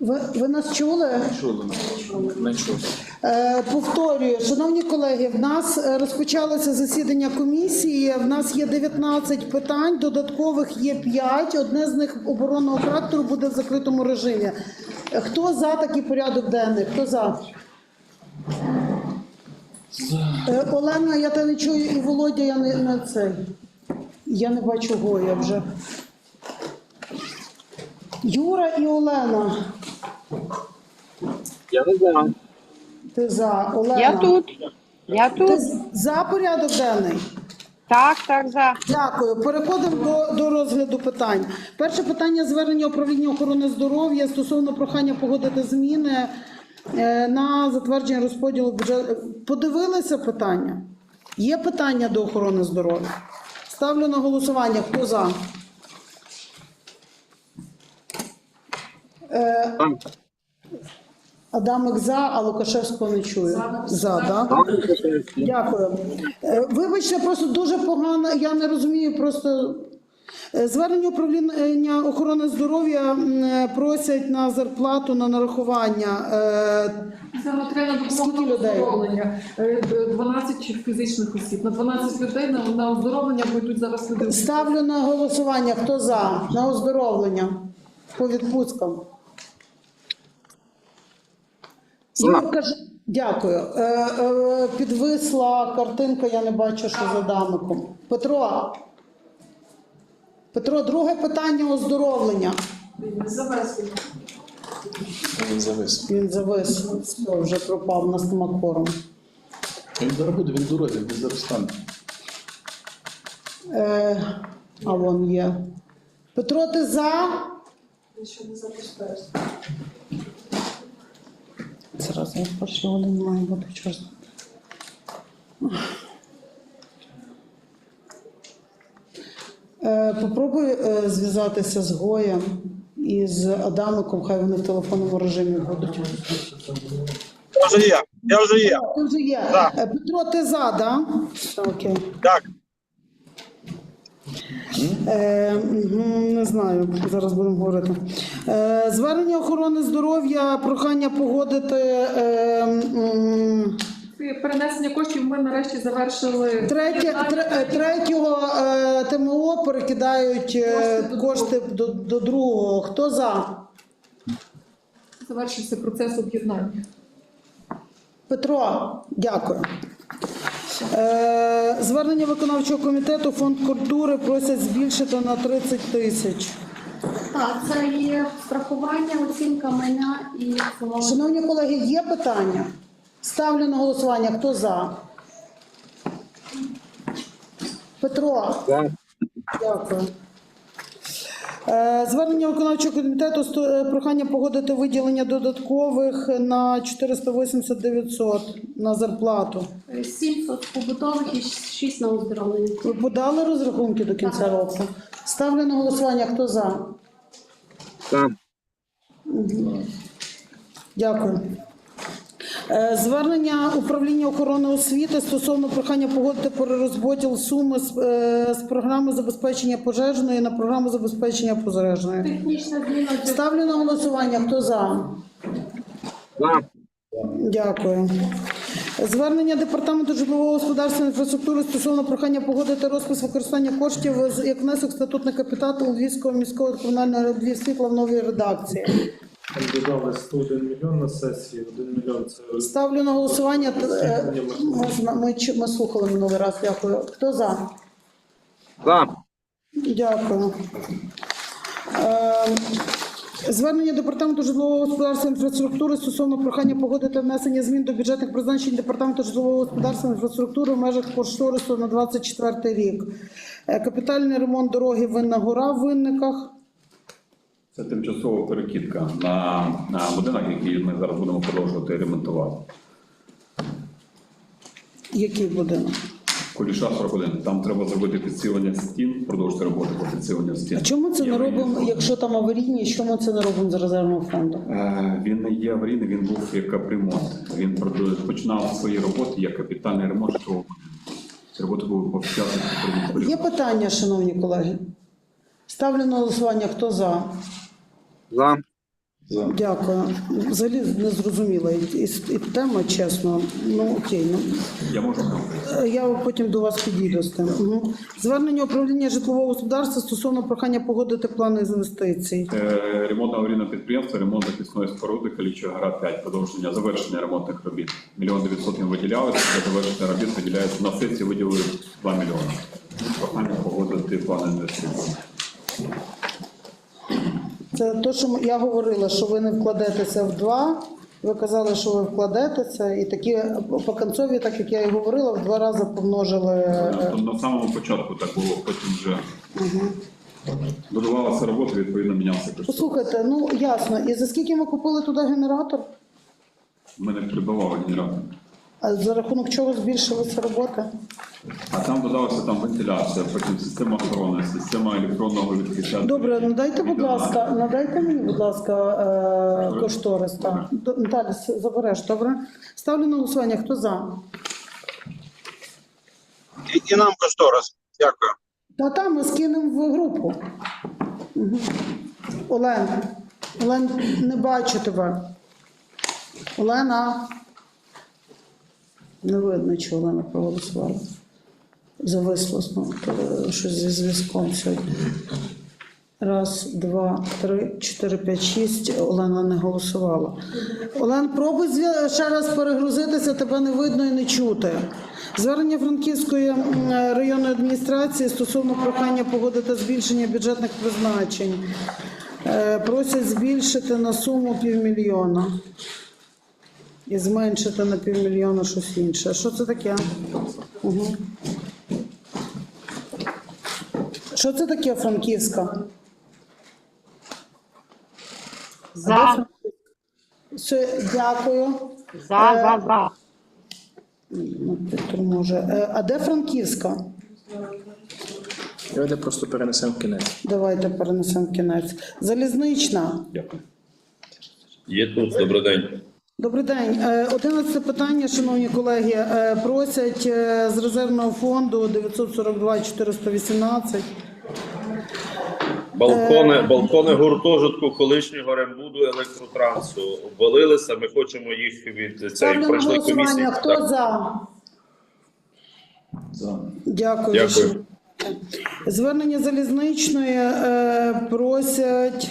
Ви, ви нас чули? Чули, не чули. Е, повторюю, шановні колеги, в нас е, розпочалося засідання комісії. В нас є 19 питань, додаткових є 5. Одне з них оборонного характеру буде в закритому режимі. Хто за такий порядок денний? Хто за? Е, Олена, я тебе не чую, і Володя, я не, не цей. Я не бачу Гоя вже. Юра і Олена. Я не знаю. Ти за. Олена. Я тут. Я Ти тут. за порядок денний? Так, так, за. Дякую. Переходимо до, до розгляду питань. Перше питання звернення управління охорони здоров'я стосовно прохання погодити зміни е, на затвердження розподілу бюджету. Подивилися питання? Є питання до охорони здоров'я? Ставлю на голосування. Хто за? Е, Адамик за, а Лукашевського не чую. За, так? Дякую. Е, Вибачте, просто дуже погано, я не розумію просто. е, Звернення управління охорони здоров'я м, е, просять на зарплату на нарахування. Е, Це матеріальна Скільки на людей? оздоровлення. Е, д- 12 фізичних осіб. На 12 людей на, на оздоровлення будуть зараз люди. Ставлю на голосування. Хто за? На оздоровлення по Юрка, ж- дякую. Е, е, підвисла картинка, я не бачу, що за дамиком. Петро. Петро, друге питання оздоровлення. Він завис. Він завис, все, вже пропав на стомакором. Він зараз буде, він дорозі, він зараз стане. Е, а вон є. Петро, ти за? Зараз я перший один має бути чесно. Е, попробуй е, зв'язатися з Гоєм і з Адамиком, хай вони в телефонному режимі будуть. Я вже є. Я вже є. Ти вже є. Так. Е, Петро, ти за, да? Окей. Так. Е, не знаю, зараз будемо говорити. Е, звернення охорони здоров'я, прохання погодити. Е, Перенесення коштів ми нарешті завершили. Третє, тре- е, третього е, ТМО перекидають е, кошти до, до другого. Хто за? Завершився процес об'єднання. Петро, дякую. Е, звернення виконавчого комітету фонд культури просять збільшити на 30 тисяч. Так, це є страхування, оцінка майна і цілого. Шановні колеги, є питання? Ставлю на голосування. Хто за? Петро. Дякую. Е, Звернення виконавчого комітету сто- е, прохання погодити виділення додаткових на 480-900 на зарплату. Е, Сім соцпобутових і шість на оздоровлення. Ви подали розрахунки до кінця року? Ставлю на голосування. Хто за? Так. Дякую. Е, Звернення управління охорони освіти стосовно прохання погодити перерозподіл суми з, е, з програми забезпечення пожежної на програму забезпечення пожежної. Технічна Ставлю на голосування. Хто за? Так. Дякую. Звернення департаменту житлового господарства і інфраструктури стосовно прохання погодити розпис використання коштів з- як внесок в статутний капітал Львівського міського комунального Львів світла в новій редакції. Там додали 101 мільйон на сесії, 1 мільйон це Ставлю на голосування. Е, Ми, зна- ми, ч- ми слухали минулий раз. Дякую. Хто за? Так. Дякую. Е, Звернення департаменту житлового господарства і інфраструктури стосовно прохання погодити внесення змін до бюджетних призначень департаменту житлового господарства і інфраструктури в межах кошторису на 24 рік. Е, Капітальний ремонт дороги Винна гора в Винниках. Це тимчасова перекидка на, на будинок, який ми зараз будемо продовжувати ремонтувати. Який будинок? Коліша 41. Там треба зробити підсилення стін, продовжити роботу по підсиленню стін. А чому це не робимо, якщо там аварійні, чому це не робимо з резервного фонду? Е, Він не є аварійний, він був як капремонт. Він починав свої роботи як капітальний ремонт житлового будинку. Ці роботи були повчати. Є питання, шановні колеги? Ставлю на голосування. Хто за? За. За. Дякую. Взагалі не зрозуміла і, і, і тема, чесно. Ну окей, ну Я можу Е, Я потім до вас підійду з тим. Угу. Звернення управління житлового господарства стосовно прохання погодити плани з інвестицій. Е, ремонт аварійного підприємства, ремонт захисної споруди, Каліча гора 5, продовження завершення ремонтних робіт. Мільйон 900 їм виділяється, для завершення робіт виділяється на сесії виділили 2 мільйони. Прохання погодити плани інвестицій. Це те, що я говорила, що ви не вкладетеся в два. Ви казали, що ви вкладетеся, і такі по концові, так як я і говорила, в два рази помножили. е, На самому початку так було, потім вже будувалася робота, відповідно мінявся кошторис. Послухайте, ну ясно. І за скільки ми купили туди генератор? Ми не придбавали генератор. А за рахунок чого збільшилася робота? А там додалася там вентиляція, потім система охорони, система електронного відкриття. Добре, надайте, будь ласка, надайте мені, будь ласка, е, кошторис. Так. До- Наталя, с- забереш, добре? Ставлю на голосування. Хто за? І, і нам кошторис. Дякую. Та там ми скинемо в групу. Угу. Олен, Олен, не бачу тебе. Олена. Не видно, чи Олена проголосувала. Зависло знову щось зі зв'язком сьогодні. Раз, два, три, чотири, п'ять, шість. Олена не голосувала. Олен, пробуй ще раз перегрузитися, тебе не видно і не чути. Звернення Франківської районної адміністрації стосовно прохання погодити збільшення бюджетних призначень. Е, Просять збільшити на суму півмільйона. І зменшити на півмільйона щось інше. Що це таке? Угу. Що це таке Франківська? За, Все, дякую. за, за, за. Ну, Віктор може. Е, А де Франківська? Давайте просто перенесемо в кінець. Давайте перенесемо в кінець. Залізнична. Дякую. Є тут, добрий день. Добрий день. Е, Одинадцяте питання, шановні колеги. Е, Просять е, з резервного фонду 942 418. Балкони, балкони гуртожитку колишнього Рембуду електротрансу обвалилися. Ми хочемо їх від цієї пройшли комісії. Хто Так. за? За. Дякую. Дякую. Звернення залізничної просять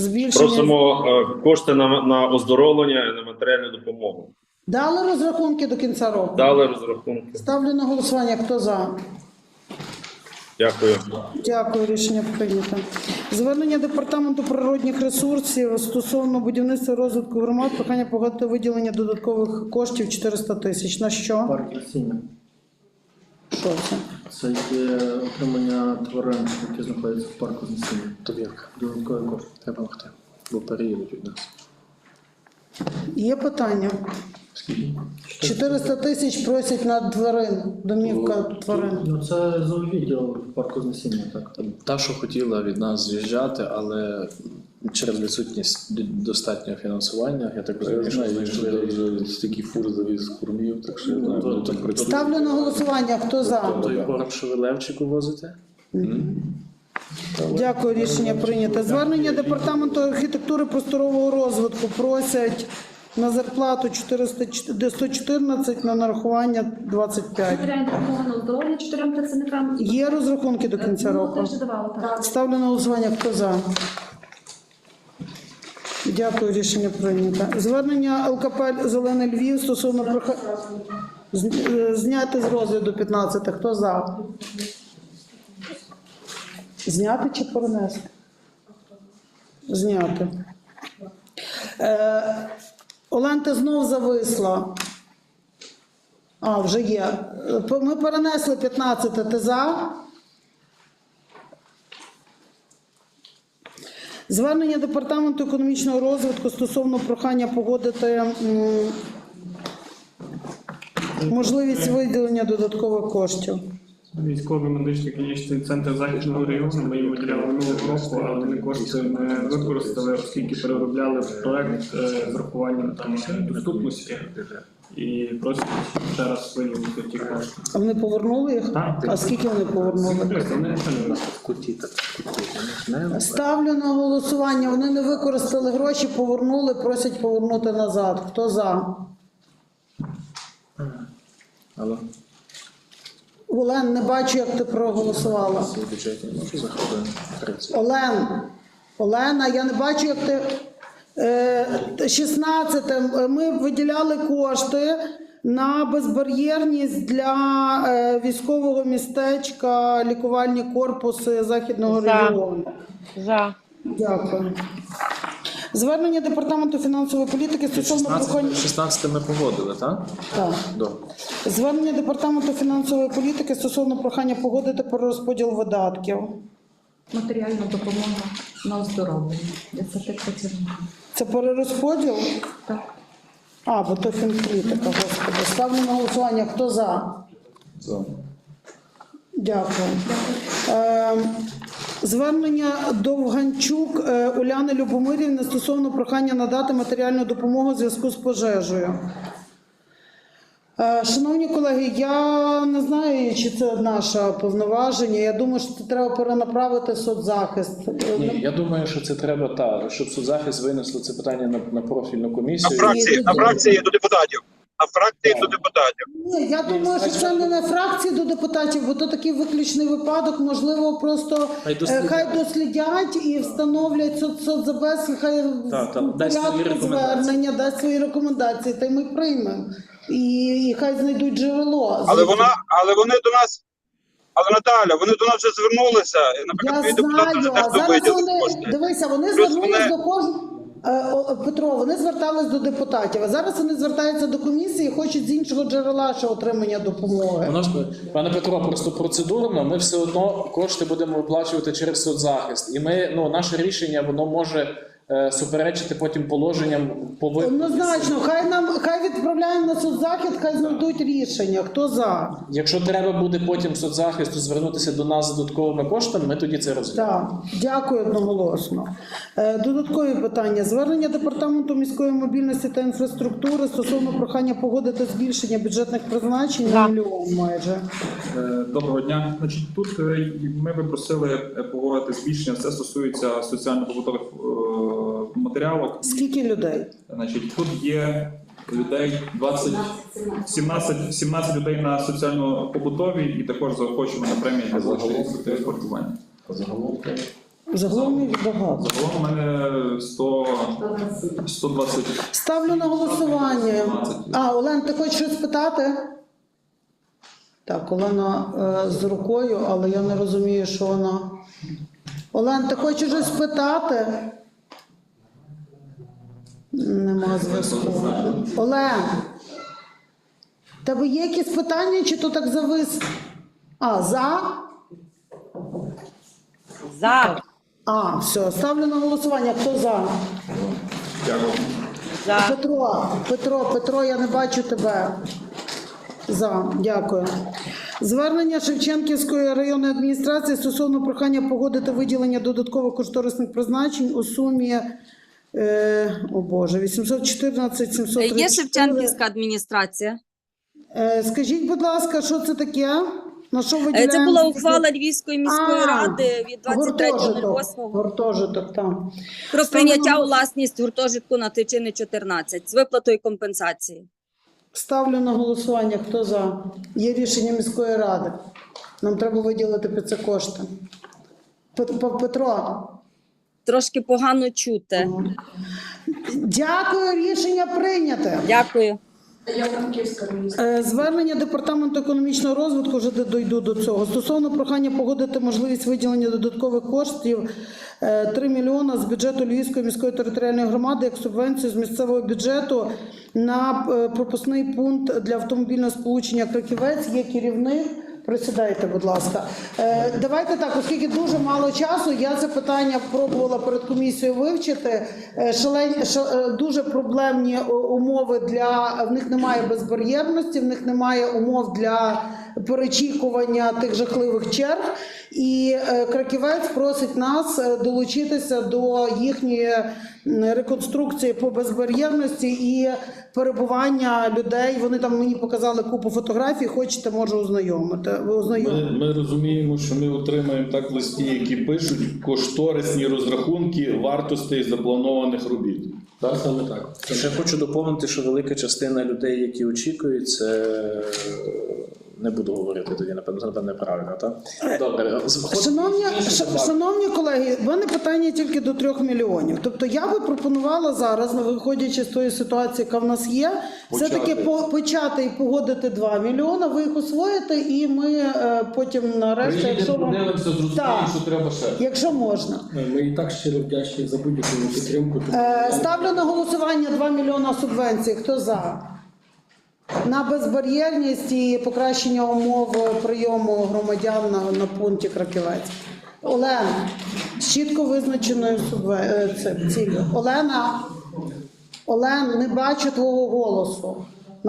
збільшення. Просимо е, кошти на, на оздоровлення і на матеріальну допомогу. Дали розрахунки до кінця року. Дали розрахунки. Ставлю на голосування. Хто за? Дякую. Дякую, рішення прийнято. Звернення департаменту природних ресурсів стосовно будівництва розвитку громад, прохання погодити виділення додаткових коштів 400 тисяч. На що? Парк насіння. Що це? Це є отримання тварин, які знаходяться в парку з насіння. Довірка. Додаткові кошти. Треба допомогти. Бо переїдуть від нас. Є питання? 400 тисяч просять на тварин, домівка тварин. Ну це за відділ парку з насіння, так. Та, що хотіла від нас з'їжджати, але через відсутність достатнього фінансування, я так розумію, що знайшли вже стільки фур завіз кормів, так що я знаю, Ну, там то- Ставлю на голосування. Хто за? Той корм, що ви Левчику возите? Дякую, рішення прийнято. Звернення департаменту архітектури просторового розвитку просять на зарплату 400 114, на нарахування 25. Матеріальна допомога здоров'я чотирьом працівникам. Є розрахунки до кінця Ну, року? Ставлю на голосування. Хто за? Дякую, рішення прийнято. Звернення ЛКП Зелений Львів стосовно проха... е, зняти з розгляду 15. Хто за? Зняти чи перенести? Зняти. Е, Олен, ти знов зависла. А, вже є. Е, Ми перенесли 15. Ти за? Звернення департаменту економічного розвитку стосовно прохання погодити можливість виділення додаткових коштів. Військовий медичний клінічний центр західного району. Ми їм виділяли минулого року, але вони кошти не використали, оскільки переробляли проект е, з врахуванням там доступності. І просять ще раз виділити ті кошти. А вони повернули їх? Так. А скільки вони повернули? Вони нічого не Ставлю на голосування. Вони не використали гроші, повернули, просять повернути назад. Хто за? Але Олен, не бачу, як ти проголосувала. в бюджеті може за хвилин 30. Олен, Олена, я не бачу, як ти. Е, 16. е, Ми виділяли кошти на безбар'єрність для е, військового містечка, лікувальні корпуси Західного За. регіону. За. Дякую. Звернення департаменту фінансової політики стосовно 16, прохання. 16 ми погодили, так? Так. Добре. Звернення департаменту фінансової політики стосовно прохання погодити перерозподіл видатків. Матеріальна допомога на оздоровлення. Я це так працювала. Це перерозподіл? Так. А, бо то фінкритика, господи. Ставлю на голосування. Хто за? За. Дякую. Е, звернення Довганчук е, Уляни Любомирівни стосовно прохання надати матеріальну допомогу у зв'язку з пожежею. Е, Шановні колеги, я не знаю, чи це наше повноваження. Я думаю, що це треба перенаправити соцзахист. Ні, я думаю, що це треба так, щоб соцзахист винесло це питання на, на профільну На комісію. фракції, на фракції до депутатів. На фракції до депутатів. Ні, я думаю, що це не на фракції до депутатів, бо то такий виключний випадок. Можливо, просто Хай е, дослідять. хай дослідять і встановлять соц- соцзабез, хай Так, так, дасть свої порядку рекомендації. звернення, дасть свої рекомендації, та й ми приймемо. І, і хай знайдуть джерело. Але вона, але вони до нас, але Наталя, вони до нас вже звернулися. і, Наприклад, Я твій депутат вже знаю, а дехто зараз виділив вони кошти. дивися, вони Плюс звернулись вони- до кожного. Петро, вони звертались до депутатів, а зараз вони звертаються до комісії і хочуть з іншого джерела ще отримання допомоги. Воно ж пане Петро, просто процедурно ми все одно кошти будемо виплачувати через соцзахист. І ми ну наше рішення воно може е, суперечити потім положенням по Однозначно, хай нам хай відправляємо на соцзахід, хай знайдуть рішення. Хто за? Якщо треба буде потім соцзахисту звернутися до нас з додатковими коштами, ми тоді це розглянемо. Так, дякую одноголосно. Е, Додаткові питання. Звернення департаменту міської мобільності та інфраструктури стосовно прохання погодити збільшення бюджетних призначень на мільйон майже. Е, Доброго дня. Значить, тут е, ми би просили е, погодити збільшення. Це стосується соціально-побутових е, матеріалок. Скільки людей? Значить, тут є людей 20, 17, 17 людей на соціально-побутові і також заохочуємо на премії для залишкового спортування. Загалом їх багато. Загалом у мене 100, 120. Ставлю на голосування. А, Олен, ти хочеш щось питати? Так, Олена е, з рукою, але я не розумію, що вона. Олен, ти хочеш щось питати? Нема зв'язку. Олен, в тебе є якісь питання, чи то так завис? А, за? За. А, все, ставлю на голосування. Хто за? Дякую. За. Петро, Петро, Петро, я не бачу тебе. За, дякую. Звернення Шевченківської районної адміністрації стосовно прохання погодити виділення додаткових кошторисних призначень у сумі. Е, о Боже, 814 734. Є Шевченківська адміністрація. Е, скажіть, будь ласка, що це таке? На що Е, виділяємо? Це була ухвала Львівської міської А, ради від Гуртожиток, 23.08 гуртожиток там. про прийняття у власність гуртожитку на Тичини 14 з виплатою компенсації. Ставлю на голосування. Хто за? Є рішення міської ради. Нам треба виділити під це кошти. Пет- Пе- Петро, Трошки погано чути. дякую, рішення прийняте. Дякую. Е, Звернення департаменту економічного розвитку вже д- дойду до цього. Стосовно прохання погодити можливість виділення додаткових коштів е, 3 мільйона з бюджету Львівської міської територіальної громади як субвенцію з місцевого бюджету на е, пропускний пункт для автомобільного сполучення Краківець. Є керівник. Присідайте, будь ласка. Е, давайте так, оскільки дуже мало часу, я це питання пробувала перед комісією вивчити. Е, шалень, ша- е, дуже проблемні умови для в них немає безбар'єрності, в них немає умов для перечікування тих жахливих черг. І е, Краківець просить нас е, долучитися до їхньої реконструкції по безбар'єрності і перебування людей. Вони там мені показали купу фотографій. Хочете, можу ознайомити. Ви ознайомите. Ми, ми розуміємо, що ми отримаємо так листі, які пишуть кошторисні розрахунки вартостей запланованих робіт. Так, саме так. Ще хочу доповнити, що велика частина людей, які очікують, це не буду говорити тоді, напевно, напевно, неправильно, так? Добре, Шановні, шановні колеги, в мене питання тільки до трьох мільйонів. Тобто я би пропонувала зараз, виходячи з тої ситуації, яка в нас є, все-таки почати і погодити 2 мільйона, ви їх освоїте, і ми е, потім нарешті, якщо вам... Так, треба ще. якщо можна. Ми і так щиро вдячні за будь-яку підтримку. Е, ставлю на голосування 2 мільйона субвенцій. Хто за? На безбар'єрність і покращення умов прийому громадян на, на пункті Краківець. Олена, з чітко визначеною е, ціллю. Олена, Олен, не бачу твого голосу.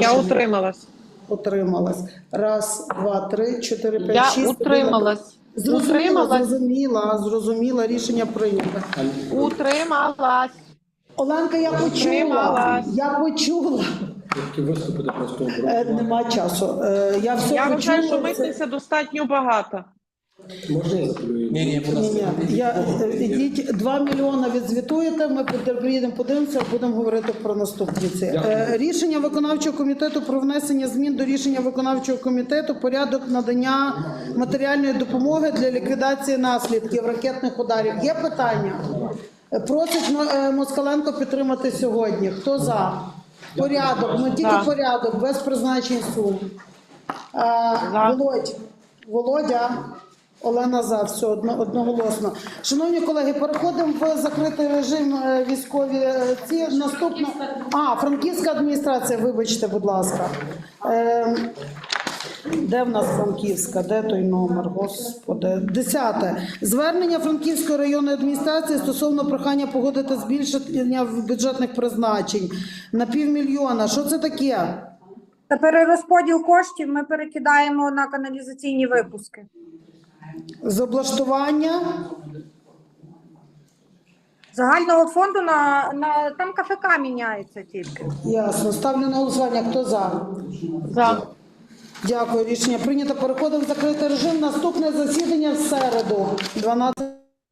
Я утрималась. Утрималась. Раз, два, три, чотири, п'ять, Я шість. утрималась. Зрозуміла, Утрималась. зрозуміла, зрозуміла, рішення прийнято. Утрималась. Оленка, я почула. Я почула. Виступити просто Е, нема часу. Е, я все Я вважаю, що почула. митниця достатньо багато. Можна я заплюю? Ні, ні, будь Ні-ні, я, е, ідіть, 2 мільйони відзвітуєте, ми піде- приїдемо, подивимося, будемо говорити про наступні ці. Е, Рішення виконавчого комітету про внесення змін до рішення виконавчого комітету порядок надання матеріальної допомоги для ліквідації наслідків ракетних ударів. Є питання? Е, Просить Мо- е, Москаленко підтримати сьогодні. Хто за? Порядок, ну тільки За. порядок, без призначень сум. Е. Володь, Володя, Олена за все одно, одноголосно. Шановні колеги, переходимо в закритий режим е, військові е, ці наступна. А, Франківська адміністрація, вибачте, будь ласка. Е, де в нас Франківська? Де той номер? Господи. Десяте. Звернення Франківської районної адміністрації стосовно прохання погодити збільшення бюджетних призначень на півмільйона. Що це таке? Та перерозподіл коштів ми перекидаємо на каналізаційні випуски. З облаштування? Загального фонду на, на там КФК міняється тільки. Ясно. Ставлю на голосування. Хто за? За. Дякую. Рішення прийнято. Переходимо в закритий режим. Наступне засідання в середу. 12